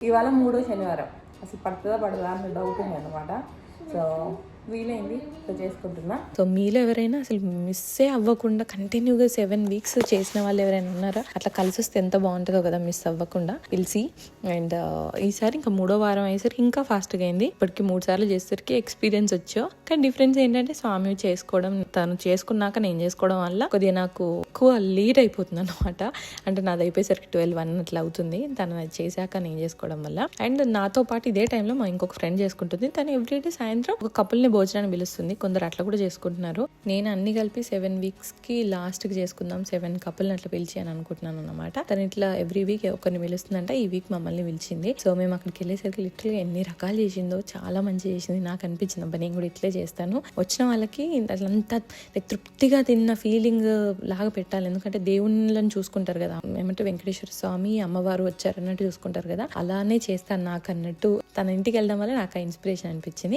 ఇవాళ మూడో శనివారం. అసలు పడుతుందా పడదా అన్న డౌట్ ఉంది అనమాట సో వీలైంది చేసుకుంటున్నా. సో మీలో ఎవరైనా అసలు మిస్సే అవ్వకుండా కంటిన్యూగా సెవెన్ వీక్స్ చేసిన వాళ్ళు ఎవరైనా ఉన్నారా? అట్లా కలిసి వస్తే ఎంత బాగుంటుందో కదా మిస్ అవ్వకుండా. పిలిచి అండ్ uh, ఈసారి ఇంకా మూడో వారం అయ్యేసరికి ఇంకా ఫాస్ట్గా అయింది. ఇప్పటికి మూడు సార్లు చేసేసరికి ఎక్స్పీరియన్స్ వచ్చో. కానీ డిఫరెన్స్ ఏంటంటే స్వామి చేసుకోవడం తను చేసుకున్నాక నేను చేసుకోవడం వల్ల కొద్దిగా నాకు ఎక్కువ లేట్ అయిపోతుంది అనమాట అంటే నాది అయిపోయేసరికి ట్వెల్వ్ వన్ అట్లా అవుతుంది. తను అది చేశాక నేను చేసుకోవడం వల్ల. అండ్ నాతో పాటు ఇదే టైంలో మా ఇంకొక ఫ్రెండ్ చేసుకుంటుంది. తను ఎవ్రీడే సాయంత్రం ఒక కపుల్ని భోజనాన్ని పిలుస్తుంది. కొందరు అట్లా కూడా చేసుకుంటున్నారు. నేను అన్ని కలిపి సెవెన్ వీక్స్కి లాస్ట్కి చేసుకుందాం. సెవెన్ కపుల్ని అట్లా పిలిచి అని అనుకుంటున్నాను అనమాట తను ఇట్లా ఎవ్రీ వీక్ ఒకరిని పిలుస్తుందంట. ఈ వీక్ మమ్మల్ని పిలిచింది. సో మేము అక్కడికి వెళ్ళేసరికి లిటరల్ ఎన్ని రకాలు చేసిందో చాలా మంచి చేసింది నాకు అనిపించింది. అబ్బా నేను కూడా ఇట్లే చేస్తాను. వచ్చిన వాళ్ళకి అట్లంతా తృప్తిగా తిన్న ఫీలింగ్ లాగా పెట్టాలి. ఎందుకంటే దేవుళ్ళని చూసుకుంటారు కదా. ఏమంటే వెంకటేశ్వర స్వామి అమ్మవారు వచ్చారు అన్నట్టు చూసుకుంటారు కదా. అలానే చేస్తాను నాకు అన్నట్టు తన ఇంటికి వెళ్ళడం వల్ల నాకు ఆ ఇన్స్పిరేషన్ అనిపించింది.